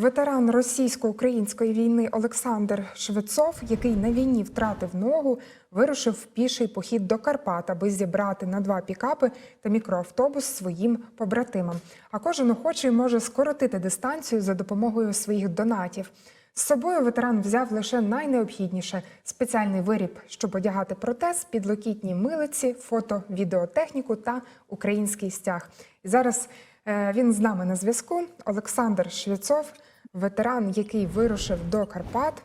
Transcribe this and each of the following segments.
Ветеран російсько-української війни Олександр Швецов, який на війні втратив ногу, вирушив в піший похід до Карпат, аби зібрати на два пікапи та мікроавтобус своїм побратимам. А кожен охочий може скоротити дистанцію за допомогою своїх донатів. З собою ветеран взяв лише найнеобхідніше спеціальний виріб, щоб одягати протез, підлокітні милиці, фото, відеотехніку та український стяг. І зараз е, він з нами на зв'язку. Олександр Швецов, ветеран, який вирушив до Карпат.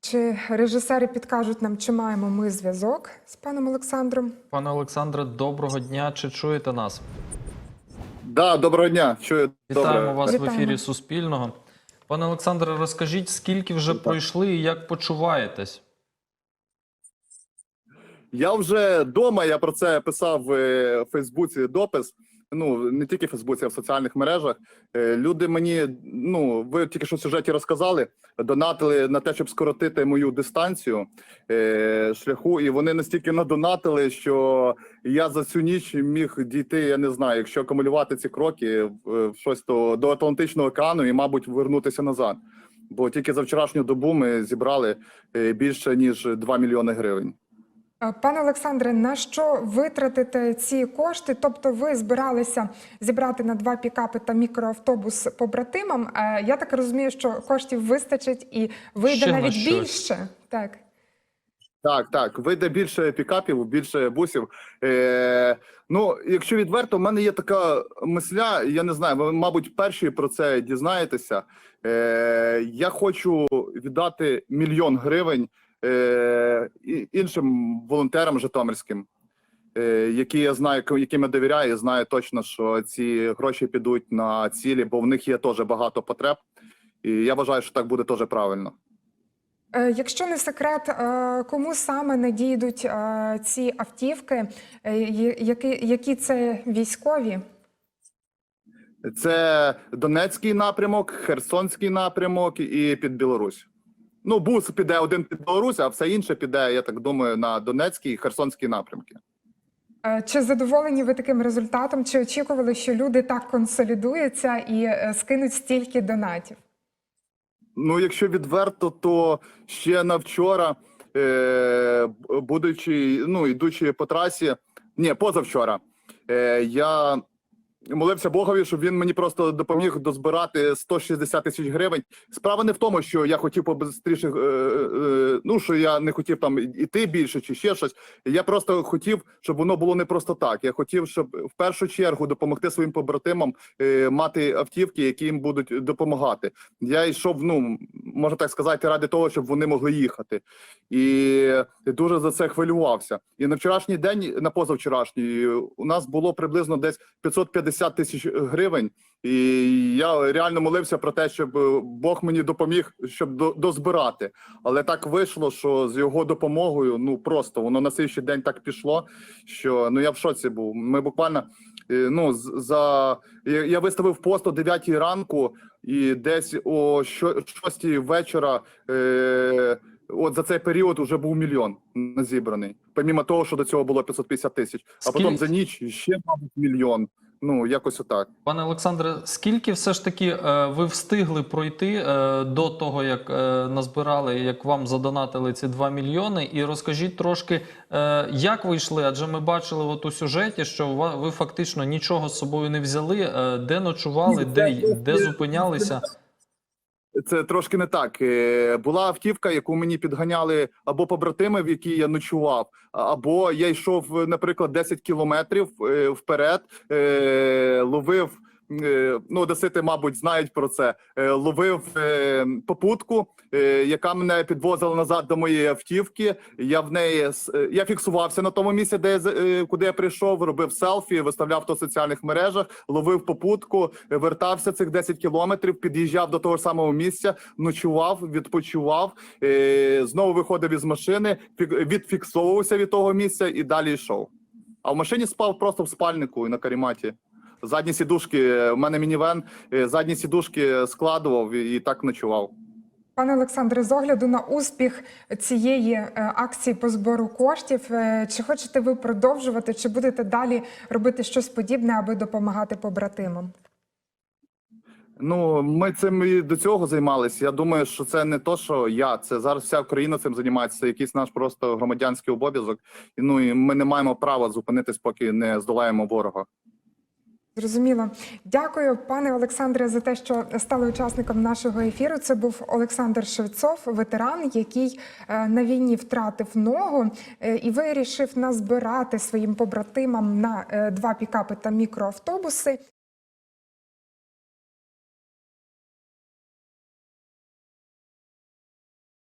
Чи режисери підкажуть нам, чи маємо ми зв'язок з паном Олександром? Пане Олександре, доброго дня. Чи чуєте нас? Да, доброго дня. Чую Вітаємо добре. вас в ефірі Суспільного. Пане Олександре, розкажіть, скільки вже пройшли і як почуваєтесь? Я вже вдома, я про це писав в е, Фейсбуці допис. Ну не тільки в Фейсбуці, а в соціальних мережах. Е, Люди мені, ну ви тільки що в сюжеті розказали, донатили на те, щоб скоротити мою дистанцію е, шляху, і вони настільки надонатили, що я за цю ніч міг дійти. Я не знаю, якщо акумулювати ці кроки в в щось то до Атлантичного океану і, мабуть, вернутися назад. Бо тільки за вчорашню добу ми зібрали е, більше ніж 2 мільйони гривень. Е, Пане Олександре, на що витратите ці кошти? Тобто, ви збиралися зібрати на два пікапи та мікроавтобус побратимам. Е, Я так розумію, що коштів вистачить і вийде Ще навіть щось. більше. Так. Так, так, вийде більше пікапів, більше бусів. Е, ну, якщо відверто, в мене є така мисля, я не знаю, ви, мабуть, перші про це дізнаєтеся. Е, я хочу віддати мільйон гривень іншим волонтерам житомирським, е, які я знаю, яким я довіряю, і знаю точно, що ці гроші підуть на цілі, бо в них є теж багато потреб. І я вважаю, що так буде теж правильно. Е, Якщо не секрет, е, кому саме надійдуть е, ці автівки, Е, які, які це військові? Це Донецький напрямок, Херсонський напрямок і під Білорусь. Ну, бус піде один під Білорусь, а все інше піде, я так думаю, на Донецький і Херсонський напрямки. Е, Чи задоволені ви таким результатом? Чи очікували, що люди так консолідуються і е, скинуть стільки донатів? Ну, якщо відверто, то ще на вчора, е, будучи, ну, йдучи по трасі, ні, позавчора, е, я молився Богові, щоб він мені просто допоміг дозбирати 160 тисяч гривень. Справа не в тому, що я хотів побистріше, е, е, ну що я не хотів там іти більше чи ще щось. Я просто хотів, щоб воно було не просто так. Я хотів, щоб в першу чергу допомогти своїм побратимам е, мати автівки, які їм будуть допомагати. Я йшов, ну можна так сказати, ради того, щоб вони могли їхати, і дуже за це хвилювався. І на вчорашній день, на позавчорашній, у нас було приблизно десь 550 тисяч гривень. І я реально молився про те, щоб е, Бог мені допоміг, щоб до- дозбирати. Але так вийшло, що з його допомогою, ну просто воно на слідчий день так пішло, що ну я в шоці був. Ми буквально е, ну за я виставив пост о 9 ранку, і десь о що- 6 вечора. Е, От за цей період вже був мільйон назібраний. Помімо того, що до цього було 550 тисяч, а потім за ніч ще мабуть мільйон. Ну якось отак. Пане Олександре, скільки все ж таки е, ви встигли пройти е, до того, як е, назбирали, як вам задонатили ці 2 мільйони? І розкажіть трошки, як ви йшли? Адже ми бачили от у сюжеті, що ви фактично нічого з собою не взяли, де ночували, де, де зупинялися. Це трошки не так. Е, Була автівка, яку мені підганяли або побратими, в якій я ночував, або я йшов, наприклад, 10 кілометрів е, вперед, е, ловив. Е, Ну, одесити, мабуть, знають про це. Е, Ловив е, попутку, яка мене підвозила назад до моєї автівки. Я в неї я фіксувався на тому місці, де я куди я прийшов, робив селфі, виставляв то в соціальних мережах, ловив попутку, вертався цих 10 кілометрів, під'їжджав до того самого місця, ночував, відпочивав, знову виходив із машини, фік- відфіксовувався від того місця і далі йшов. А в машині спав просто в спальнику і на каріматі. Задні сідушки, в мене мінівен, е, задні сідушки складував і, і так ночував. Пане Олександре, з огляду на успіх цієї е, акції по збору коштів, е, чи хочете ви продовжувати, чи будете далі робити щось подібне, аби допомагати побратимам? Ну, ми цим і до цього займалися. Я думаю, що це не то, що я. Це зараз вся Україна цим займається. Це якийсь наш просто громадянський обов'язок. І ну і ми не маємо права зупинитись, поки не здолаємо ворога. Зрозуміло. Дякую, пане Олександре, за те, що стали учасником нашого ефіру. Це був Олександр Шевцов, ветеран, який е, на війні втратив ногу е, і вирішив назбирати своїм побратимам на е, два пікапи та мікроавтобуси.